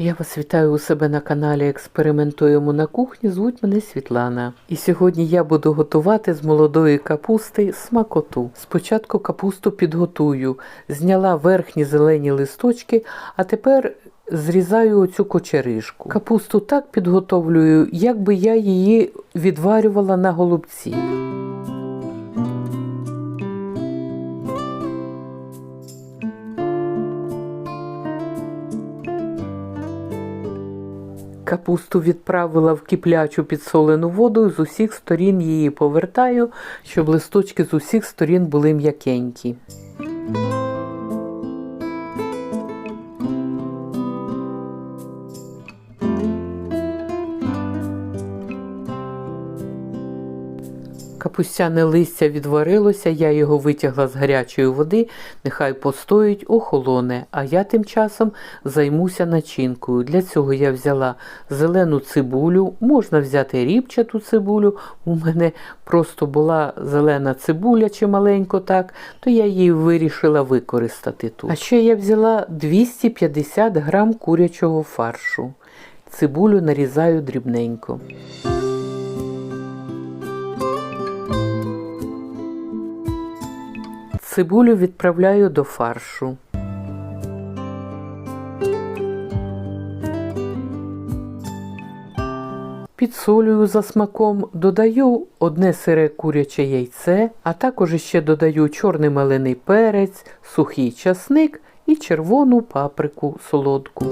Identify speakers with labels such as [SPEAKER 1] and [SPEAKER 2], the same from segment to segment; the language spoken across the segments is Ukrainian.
[SPEAKER 1] Я вас вітаю у себе на каналі Експериментуємо на кухні. Звуть мене Світлана. І сьогодні я буду готувати з молодої капусти смакоту. Спочатку капусту підготую, зняла верхні зелені листочки, а тепер зрізаю оцю кочеришку. Капусту так підготовлюю, якби я її відварювала на голубці. Капусту відправила в киплячу підсолену воду, з усіх сторін її повертаю, щоб листочки з усіх сторін були м'якенькі. Капустяне листя відварилося, я його витягла з гарячої води, нехай постоїть, охолоне, а я тим часом займуся начинкою. Для цього я взяла зелену цибулю, можна взяти ріпчату цибулю. У мене просто була зелена цибуля чи маленько так, то я її вирішила використати тут. А ще я взяла 250 грам курячого фаршу. Цибулю нарізаю дрібненько. Цибулю відправляю до фаршу. Підсолюю за смаком, додаю одне сире куряче яйце, а також ще додаю чорний мелений перець, сухий часник і червону паприку солодку.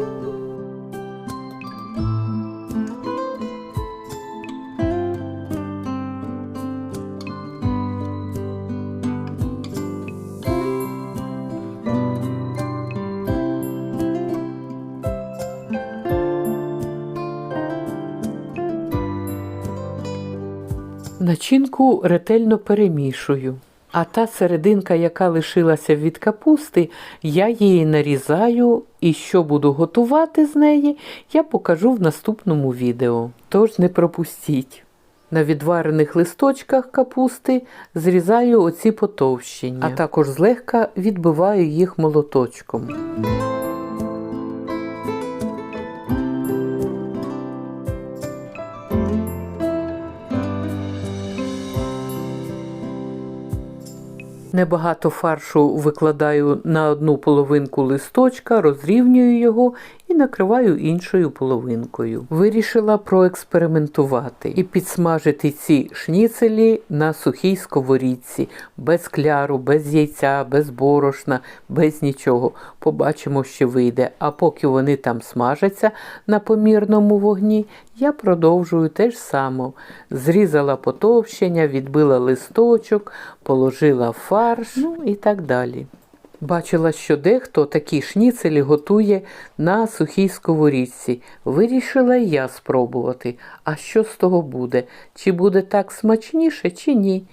[SPEAKER 1] Начинку ретельно перемішую. А та серединка, яка лишилася від капусти, я її нарізаю і що буду готувати з неї, я покажу в наступному відео. Тож не пропустіть. На відварених листочках капусти зрізаю оці потовщення, а також злегка відбиваю їх молоточком. Небагато фаршу викладаю на одну половинку листочка, розрівнюю його і накриваю іншою половинкою. Вирішила проекспериментувати і підсмажити ці шніцелі на сухій сковорідці, без кляру, без яйця, без борошна, без нічого. Побачимо, що вийде. А поки вони там смажаться на помірному вогні, я продовжую те ж саме. Зрізала потовщення, відбила листочок, положила фарш, ну і так далі. Бачила, що дехто такі шніцелі готує на сухій сковорідці. Вирішила я спробувати. А що з того буде? Чи буде так смачніше, чи ні?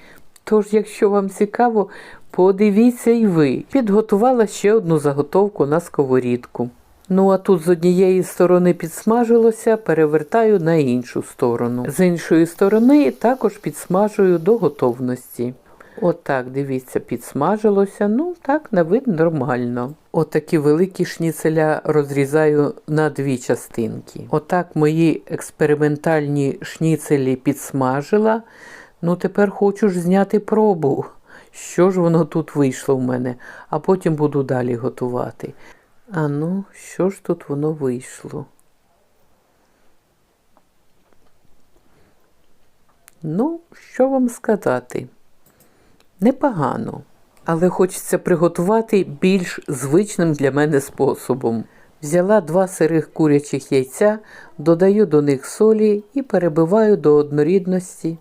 [SPEAKER 1] Тож, якщо вам цікаво, подивіться і ви. Підготувала ще одну заготовку на сковорідку. Ну, а тут з однієї сторони підсмажилося, перевертаю на іншу сторону. З іншої сторони також підсмажую до готовності. Отак, дивіться, підсмажилося. Ну, так, на вид нормально. Отакі великі шніцеля розрізаю на дві частинки. Отак мої експериментальні шніцелі підсмажила. Ну, тепер хочу ж зняти пробу. Що ж воно тут вийшло в мене, а потім буду далі готувати. А ну, що ж тут воно вийшло? Ну, що вам сказати? Непогано, але хочеться приготувати більш звичним для мене способом. Взяла два сирих курячих яйця, додаю до них солі і перебиваю до однорідності.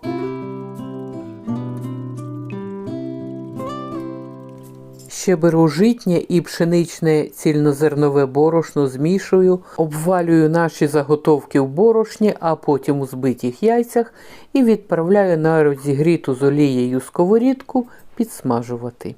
[SPEAKER 1] Ще беру житнє і пшеничне цільнозернове борошно змішую, обвалюю наші заготовки в борошні, а потім у збитих яйцях і відправляю на розігріту з олією сковорідку підсмажувати.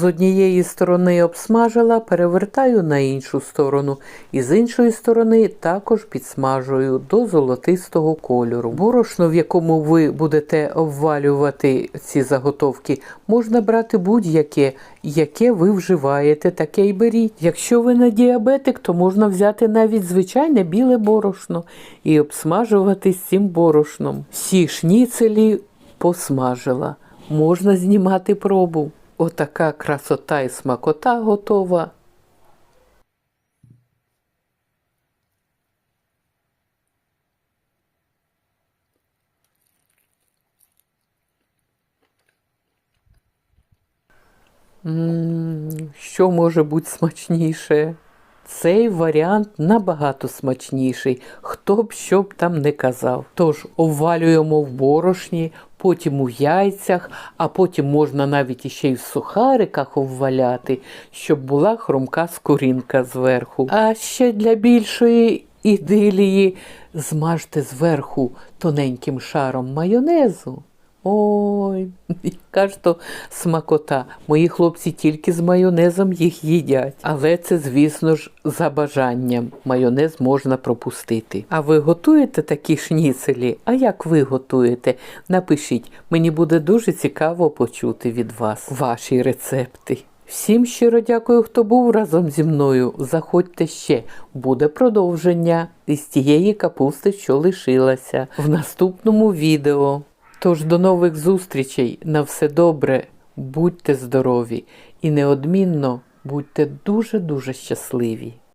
[SPEAKER 1] З однієї сторони обсмажила, перевертаю на іншу сторону, і з іншої сторони також підсмажую до золотистого кольору. Борошно, в якому ви будете обвалювати ці заготовки, можна брати будь-яке, яке ви вживаєте, таке й беріть. Якщо ви не діабетик, то можна взяти навіть звичайне біле борошно і обсмажувати з цим борошном. Всі шніцелі посмажила. Можна знімати пробу. Отака красота і смакота готова. М, Що може бути смачніше? Цей варіант набагато смачніший, хто б що б там не казав. Тож обвалюємо в борошні, потім у яйцях, а потім можна навіть іще й в сухариках обваляти, щоб була хрумка скорінка зверху. А ще для більшої ідилії змажте зверху тоненьким шаром майонезу. Ой, яка ж то смакота. Мої хлопці тільки з майонезом їх їдять. Але це, звісно ж, за бажанням. Майонез можна пропустити. А ви готуєте такі шніцелі? А як ви готуєте? Напишіть, мені буде дуже цікаво почути від вас ваші рецепти. Всім щиро дякую, хто був разом зі мною. Заходьте ще, буде продовження із тієї капусти, що лишилася в наступному відео. Тож до нових зустрічей, на все добре, будьте здорові. І неодмінно будьте дуже-дуже щасливі.